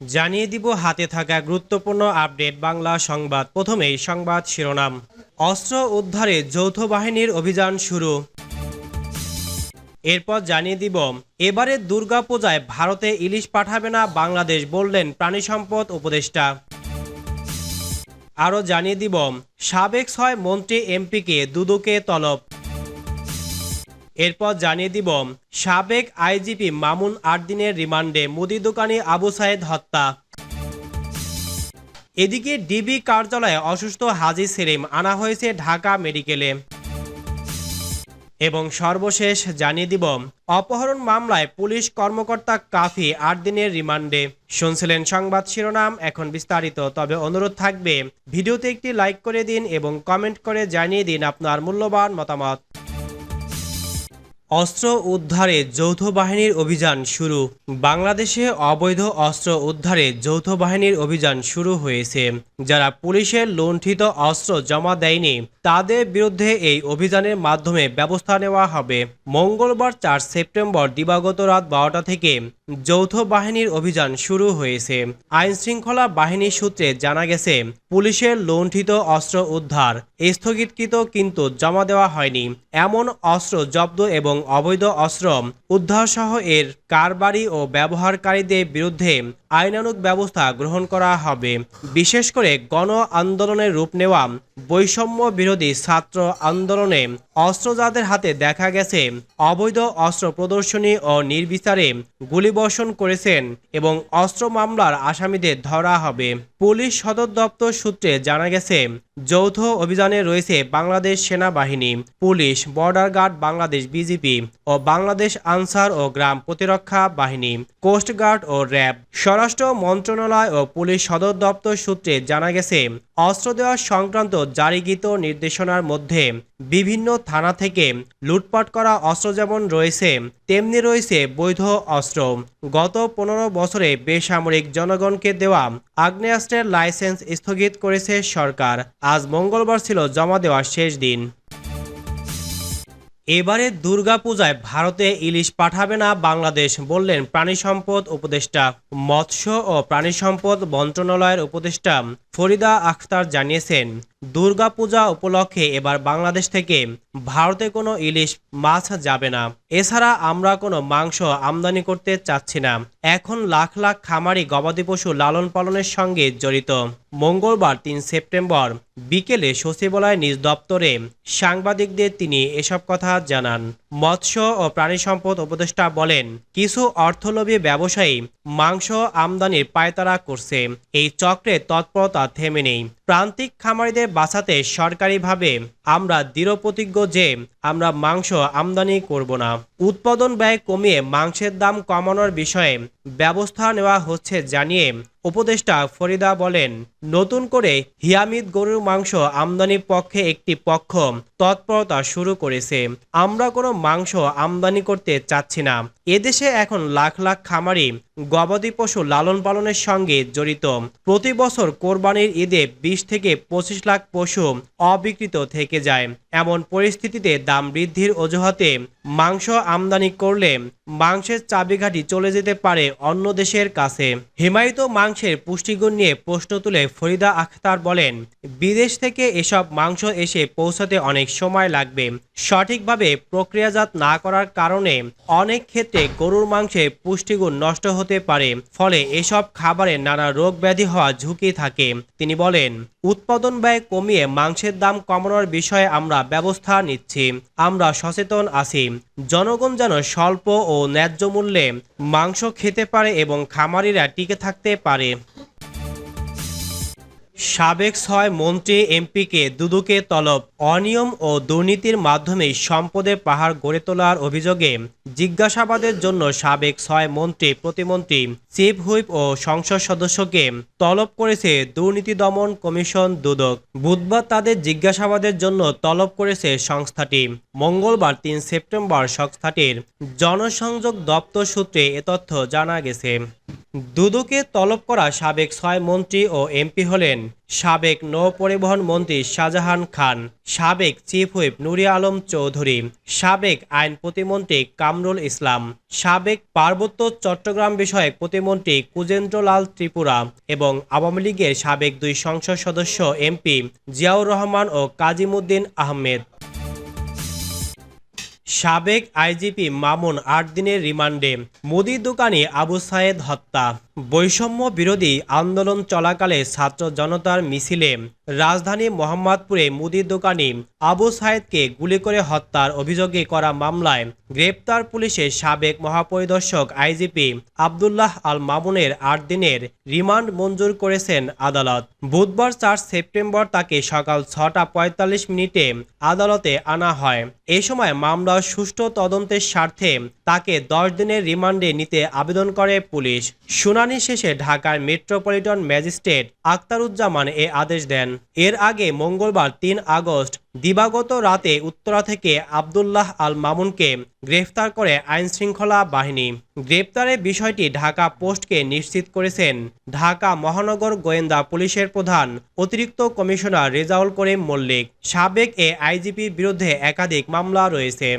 জানিয়ে দিব হাতে থাকা গুরুত্বপূর্ণ আপডেট বাংলা সংবাদ। প্রথমেই সংবাদ শিরোনাম। অস্ত্র উদ্ধারে যৌথ বাহিনীর অভিযান শুরু। এরপর জানিয়ে দিব, এবারে দুর্গাপূজায় ভারতে ইলিশ পাঠাবে না বাংলাদেশ বললেন প্রাণী সম্পদ উপদেষ্টা। আরও জানিয়ে দিব, সাবেক ছয় মন্ত্রী এমপিকে দুদকে তলব। এরপর জানিয়ে দিব, সাবেক আইজিপি মামুন আট দিনের রিমান্ডে মুদি দোকানি আবু সাইদ হত্যা। এদিকে ডিবি কার্যালয়ে অসুস্থ হাজি সেলিম আনা হয়েছে ঢাকা মেডিকেলে। এবং সর্বশেষ জানিয়ে দিব, অপহরণ মামলায় পুলিশ কর্মকর্তা কাফি আট দিনের রিমান্ডে। শুনছিলেন সংবাদ শিরোনাম, এখন বিস্তারিত। তবে অনুরোধ থাকবে, ভিডিওতে একটি লাইক করে দিন এবং কমেন্ট করে জানিয়ে দিন আপনার মূল্যবান মতামত। অস্ত্র উদ্ধারে যৌথ বাহিনীর অভিযান শুরু। বাংলাদেশে অবৈধ অস্ত্র উদ্ধারে যৌথ বাহিনীর অভিযান শুরু হয়েছে। যারা পুলিশের লুণ্ঠিত অস্ত্র জমা দেয়নি, তাদের বিরুদ্ধে এই অভিযানের মাধ্যমে ব্যবস্থা নেওয়া হবে। মঙ্গলবার চার সেপ্টেম্বর দিবাগত রাত বারোটা থেকে যৌথ বাহিনীর অভিযান শুরু হয়েছে। আইন শৃঙ্খলা বাহিনীর সূত্রে জানা গেছে, পুলিশের লুণ্ঠিত অস্ত্র উদ্ধার স্থগিতকৃত কিন্তু জমা দেওয়া হয়নি। এমন অস্ত্র জব্দ এবং অবৈধ অস্ত্র উদ্ধার সহ এর কারবারি ও ব্যবহারকারীদের বিরুদ্ধে আইনানুগ ব্যবস্থা গ্রহণ করা হবে। বিশেষ করে গণ আন্দোলনের রূপ নেওয়া বৈষম্য বিরোধী ছাত্র আন্দোলনে অস্ত্র যাদের হাতে দেখা গেছে, অবৈধ অস্ত্র প্রদর্শনী ও নির্বিচারে গুলিবর্ষণ করেছেন এবং অস্ত্র মামলার আসামিদের ধরা হবে। পুলিশ সদর দপ্তর সূত্রে জানা গেছে, যৌথ অভিযানে রয়েছে বাংলাদেশ সেনাবাহিনী, police, border guard, Bangladesh BGP ও বাংলাদেশ আনসার ও গ্রাম প্রতিরক্ষা বাহিনী। কোস্টগার্ড ও র্যাব। স্বরাষ্ট্র মন্ত্রণালয় ও পুলিশ সদর দপ্তর সূত্রে জানা গেছে, অস্ত্র দেওয়া সংক্রান্ত জারিকৃত নির্দেশনার মধ্যে বিভিন্ন থানা থেকে লুটপাট করা অস্ত্র যেমন রয়েছে, তেমনি রয়েছে বৈধ অস্ত্র। গত পনেরো বছরে বেসামরিক জনগণকে দেওয়া আগ্নেয়াস্ত্রের লাইসেন্স স্থগিত করেছে সরকার। আজ মঙ্গলবার ছিল জমা দেওয়ার শেষ দিন। এবারে দুর্গাপূজায় ভারতে ইলিশ পাঠাবে না বাংলাদেশ বললেন প্রাণী সম্পদ উপদেষ্টা। মৎস্য ও প্রাণী সম্পদ মন্ত্রণালয়ের উপদেষ্টা ফরিদা আখতার জানিয়েছেন, দুর্গাপূজা উপলক্ষে এবার বাংলাদেশ থেকে ভারতে কোনো ইলিশ মাছ যাবে না। এছাড়া আমরা কোনো মাংস আমদানি করতে চাচ্ছি না। এখন লাখ লাখ খামারি গবাদি পশু লালন পালনের সঙ্গে জড়িত। মঙ্গলবার তিন সেপ্টেম্বর বিকেলে সচিবালয় নিজ দপ্তরে সাংবাদিকদের তিনি এসব কথা জানান। মৎস্য ও প্রাণী সম্পদ উপদেষ্টা বলেন, কিছু অর্থলোভী ব্যবসায়ী মাংস আমদানির পায়তারা করছে। এই চক্রে তৎপরতা থেমে নেই। প্রান্তিক খামারিদের বাঁচাতে সরকারিভাবে আমরা দৃঢ়প্রতিজ্ঞ যে আমরা মাংস আমদানি করব না। উৎপাদন ব্যয় কমিয়ে মাংসের দাম কমানোর বিষয়ে ব্যবস্থা নেওয়া হচ্ছে জানিয়ে উপদেষ্টা ফরিদা বলেন, নতুন করে হিয়ামিদ গরুর মাংস আমদানির পক্ষে একটি পক্ষ তৎপরতা শুরু করেছে। আমরা কোনো মাংস আমদানি করতে চাচ্ছি না। এদেশে এখন লাখ লাখ খামারি গবাদি পশু লালন পালনের সঙ্গে জড়িত। প্রতি বছর কোরবানির ঈদে বিশ থেকে পঁচিশ লাখ পশু অবিকৃত থেকে যায়। এমন পরিস্থিতিতে দাম বৃদ্ধির অজুহাতে মাংস আমদানি করলে মাংসের চাবিঘাটি চলে যেতে পারে অন্য দেশের কাছে। হিমায়িত মাংসের পুষ্টিগুণ নিয়ে প্রশ্ন তুলে ফরিদা আখতার বলেন, বিদেশ থেকে এসব মাংস এসে পৌঁছাতে অনেক সময় লাগবে। সঠিকভাবে প্রক্রিয়াজাত না করার কারণে অনেক ক্ষেত্রে গরুর মাংসের পুষ্টিগুণ নষ্ট হতে পারে। ফলে এসব খাবারে নানা রোগ ব্যাধি হওয়ার ঝুঁকি থাকে। তিনি বলেন, উৎপাদন ব্যয় কমিয়ে মাংসের দাম কমানোর বিষয়ে আমরা ব্যবস্থা নিচ্ছি। আমরা সচেতন আছি। জনগণ যেন স্বল্প ও ন্যায্য মূল্যে মাংস খেতে পারে এবং খামারিরা টিকে থাকতে পারে। সাবেক ছয় মন্ত্রী এমপিকে দুদুকে তলব, অনিয়ম ও দুর্নীতির মাধ্যমে সম্পদের পাহাড় গড়ে তোলার অভিযোগে জিজ্ঞাসাবাদের জন্য সাবেক ছয় মন্ত্রী প্রতিমন্ত্রী চিফ হুইপ ও সংসদ সদস্যকে তলব করেছে দুর্নীতি দমন কমিশন দুদক। বুধবার তাদের জিজ্ঞাসাবাদের জন্য তলব করেছে সংস্থাটি। মঙ্গলবার তিন সেপ্টেম্বর সংস্থাটির জনসংযোগ দপ্তর সূত্রে এ তথ্য জানা গেছে। দুদুকে তলব করা সাবেক ছয় মন্ত্রী ও এমপি হলেন সাবেক নৌ পরিবহন মন্ত্রী শাহজাহান খান, সাবেক চিফ হুইপ নুরি আলম চৌধুরী, সাবেক আইন প্রতিমন্ত্রী কামরুল ইসলাম, সাবেক পার্বত্য চট্টগ্রাম বিষয়ক প্রতিমন্ত্রী কুজেন্দ্রলাল ত্রিপুরা এবং আওয়ামী লীগের সাবেক দুই সংসদ সদস্য এমপি জিয়াউর রহমান ও কাজিমুদ্দিন আহমেদ। সাবেক আইজিপি মামুন আট দিনের রিমান্ডে। মুদির দোকানে আবু সায়েদ হত্যা। বৈষম্য বিরোধী আন্দোলন চলাকালে ছাত্র জনতার মিছিলে রাজধানী মোহাম্মদপুরে মুদির দোকানি আবু সায়েদকে গুলি করে হত্যার অভিযোগে করা মামলায় গ্রেপ্তার পুলিশের সাবেক মহাপরিদর্শক আইজিপি আবদুল্লাহ আল মামুনের আট দিনের রিমান্ড মঞ্জুর করেছেন আদালত। বুধবার চার সেপ্টেম্বর তাকে সকাল ছটা পঁয়তাল্লিশ মিনিটে আদালতে আনা হয়। এ সময় মামলার সুষ্ঠু তদন্তের স্বার্থে তাকে দশ দিনের রিমান্ডে নিতে আবেদন করে পুলিশ। শুনানি শেষে ঢাকার মেট্রোপলিটন ম্যাজিস্ট্রেট আক্তারুজ্জামান এ আদেশ দেন। এর আগে মঙ্গলবার তিন আগস্ট দিবাগত রাতে উত্তরা থেকে আবদুল্লাহ আল মামুনকে গ্রেফতার করে আইন শৃঙ্খলা বাহিনী। গ্রেপ্তারের বিষয়টি ঢাকা পোস্টকে নিশ্চিত করেছেন ঢাকা মহানগর গোয়েন্দা পুলিশের প্রধান অতিরিক্ত কমিশনার রেজাউল করিম মল্লিক। সাবেক এ আইজিপির বিরুদ্ধে একাধিক মামলা রয়েছে।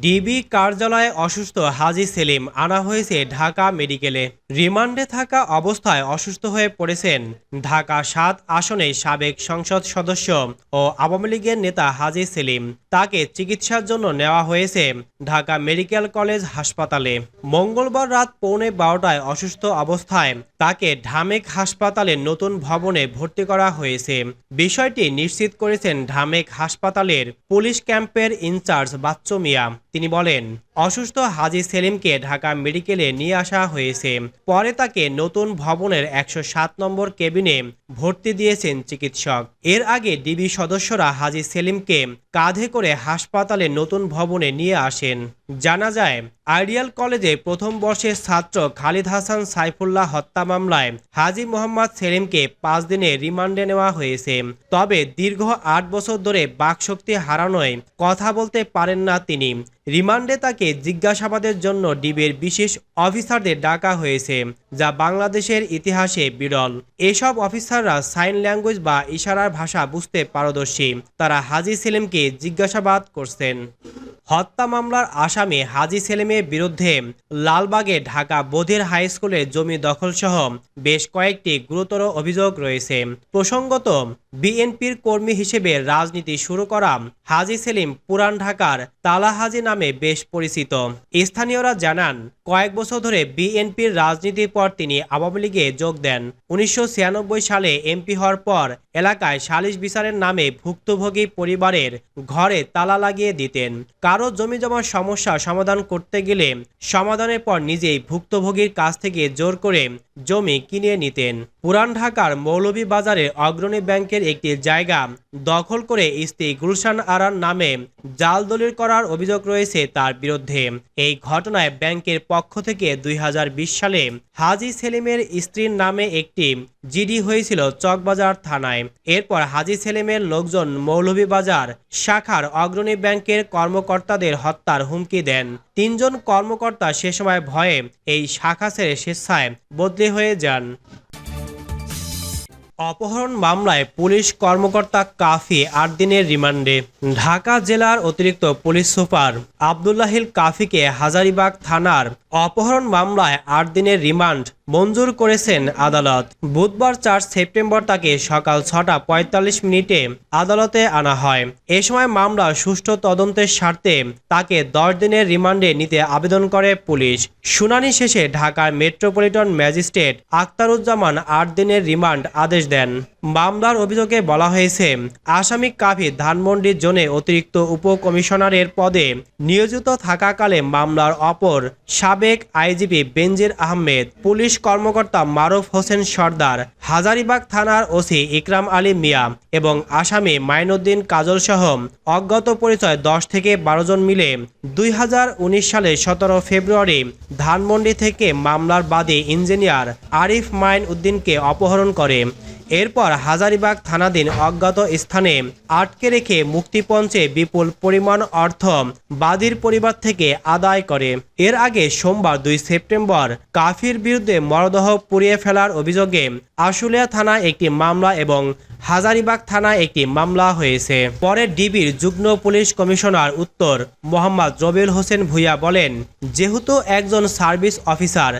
ডিবি কার্যালয়ে অসুস্থ হাজি সেলিম আনা হয়েছে ঢাকা মেডিকেলে। রিমান্ডে থাকা অবস্থায় অসুস্থ হয়ে পড়েছেন ঢাকা সাত আসনে সাবেক সংসদ সদস্য ও আওয়ামী লীগের নেতা হাজি সেলিম। তাকে চিকিৎসার জন্য নেওয়া হয়েছে ঢাকা মেডিকেল কলেজ হাসপাতালে। মঙ্গলবার রাত পৌনে বারোটায় অসুস্থ অবস্থায় তাকে ঢামেক হাসপাতালের নতুন ভবনে ভর্তি করা হয়েছে। বিষয়টি নিশ্চিত করেছেন ঢামেক হাসপাতালের পুলিশ ক্যাম্পের ইনচার্জ বাচ্চু মিয়া। তিনি বলেন, অসুস্থ হাজি সেলিমকে ঢাকা মেডিকেলে নিয়ে আসা হয়েছে। পরে তাকে নতুন ভবনের একশো সাত নম্বর কেবিনে ভর্তি দিয়েছেন চিকিৎসক। এর আগে ডিবি সদস্যরা হাজি সেলিমকে কাঁধে করে হাসপাতালে নতুন ভবনে নিয়ে আসেন। জানা যায় আইডিয়াল কলেজে প্রথম বর্ষের ছাত্র খালিদ হাসান সাইফুল্লাহ হত্যা মামলায় হাজি মোহাম্মদ সেলিমকে পাঁচ দিনে রিমান্ডে নেওয়া হয়েছে। তবে দীর্ঘ আট বছর ধরে বাকশক্তি হারানোয় কথা বলতে পারেন না তিনি। রিমান্ডে তাকে জিজ্ঞাসাবাদের জন্য ডিবের বিশেষ অফিসারদের ডাকা হয়েছে, যা বাংলাদেশের ইতিহাসে বিরল। এসব অফিসাররা সাইন ল্যাঙ্গুয়েজ বা ইশারার ভাষা বুঝতে পারদর্শী। তারা হাজি সেলিমকে জিজ্ঞাসাবাদ করছেন। হত্যা মামলার আসামি হাজি সেলিমের বিরুদ্ধে লালবাগে ঢাকা বধির হাই স্কুলের জমি দখলসহ বেশ কয়েকটি গুরুতর অভিযোগ রয়েছে। প্রসঙ্গত, বিএনপির কর্মী হিসেবে রাজনীতি শুরু করা হাজি সেলিম পুরান ঢাকার তালা হাজি নামে বেশ পরিচিত। স্থানীয়রা জানান, কয়েক বছর ধরে বিএনপির রাজনীতির পর তিনি আওয়ামী লীগে যোগ দেন। উনিশশো ছিয়ানব্বই সালে এমপি হওয়ার পর এলাকায় সালিশ বিচারের নামে ভুক্তভোগী পরিবারের ঘরে তালা লাগিয়ে দিতেন। কারও জমি জমার সমস্যা সমাধান করতে গেলে সমাধানের পর নিজেই ভুক্তভোগীর কাছ থেকে জোর করে জমি কিনে নিতেন। পুরান ঢাকার মৌলভীবাজারের অগ্রণী ব্যাংকের একটি জায়গা দখল করে স্ত্রী গুলশান আরান নামে জাল দলিল করার অভিযোগ রয়েছে তার বিরুদ্ধে। এই ঘটনায় ব্যাংকের পক্ষ থেকে দুই হাজার বিশ সালে হাজি সেলিমের স্ত্রীর নামে একটি জিডি হয়েছিল চকবাজার থানায়। এরপর হাজি সেলিমের লোকজন মৌলভীবাজার শাখার অগ্রণী ব্যাংকের কর্মকর্তাদের হত্যার হুমকি দেন। তিনজন কর্মকর্তা সে সময় ভয়ে এই শাখা ছেড়ে স্বেচ্ছায় বদলি হয়ে যান। অপহরণ মামলায় পুলিশ কর্মকর্তা কাফি আট দিনের রিমান্ডে। ঢাকা জেলার অতিরিক্ত পুলিশ সুপার আবদুল্লাহিল কাফিকে হাজারিবাগ থানার অপহরণ মামলায় আট দিনের রিমান্ড মঞ্জুর করেছেন আদালত। বুধবার চার সেপ্টেম্বর তাকে সকাল ছটা পঁয়তাল্লিশ মিনিটে আদালতে আনা হয়। এ সময় মামলা সুষ্ঠু তদন্তের স্বার্থে তাকে দশ দিনের রিমান্ডে নিতে আবেদন করে পুলিশ। শুনানি শেষে ঢাকার মেট্রোপলিটন ম্যাজিস্ট্রেট আখতারুজ্জামান আট দিনের রিমান্ড আদেশ দেন। মামলার অভিযোগে বলা হয়েছে, আসামি কাফি ধানমন্ডির জোনে অতিরিক্ত উপকমিশনারের পদে নিয়োজিত থাকাকালে মামলার অপর সাবেক আইজিপি বেনজির আহমেদ পুলিশ কর্মকর্তা মারুফ হোসেন সর্দার, হাজারিবাগ থানার ওসি ইকরাম আলী মিয়া এবং আসামি মাইনুদ্দিন কাজল সহ অজ্ঞাত পরিচয় দশ থেকে বারো জন মিলে দুই হাজার উনিশ সালে সতেরো ফেব্রুয়ারি ধানমন্ডি থেকে মামলার বাদী ইঞ্জিনিয়ার আরিফ মাইন উদ্দিনকে অপহরণ করে। এরপর হাজারিবাগ থানাধীন অজ্ঞাত স্থানে আটকে রেখে মুক্তিপঞ্চে বিপুল পরিমাণ অর্থ বাদীর পরিবার থেকে আদায় করে। এর আগে সোমবার দুই সেপ্টেম্বর কাফির বিরুদ্ধে মরদেহ পুড়িয়ে ফেলার অভিযোগে আশুলিয়া থানায় একটি মামলা এবং হাজারিবাগ থানায় একটি মামলা হয়েছে। পরে ডিবির যুগ্ম পুলিশ কমিশনার উত্তর মোহাম্মদ রবিউল হোসেন ভুইয়া বলেন, যেহেতু একজন সার্ভিস অফিসার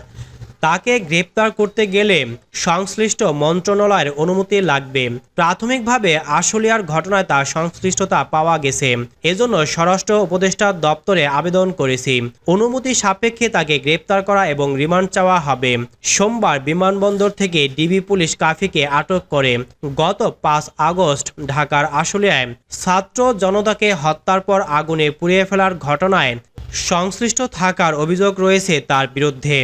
তাকে গ্রেপ্তার করতে গেলে সংশ্লিষ্ট মন্ত্রণালয়ের অনুমতি লাগবে। প্রাথমিকভাবে আশুলিয়ার ঘটনায় তার সংশ্লিষ্টতা পাওয়া গেছে। এজন্য স্বরাষ্ট্র উপদেষ্টা দপ্তরে আবেদন করেছি। অনুমতি সাপেক্ষে তাকে গ্রেপ্তার করা এবং রিমান্ড চাওয়া হবে। সোমবার বিমানবন্দর থেকে ডিবি পুলিশ কাফিকে আটক করে। গত পাঁচ আগস্ট ঢাকার আশুলিয়ায় ছাত্র জনতাকে হত্যার পর আগুনে পুড়িয়ে ফেলার ঘটনায় সংশ্লিষ্ট থাকার অভিযোগ রয়েছে তার বিরুদ্ধে।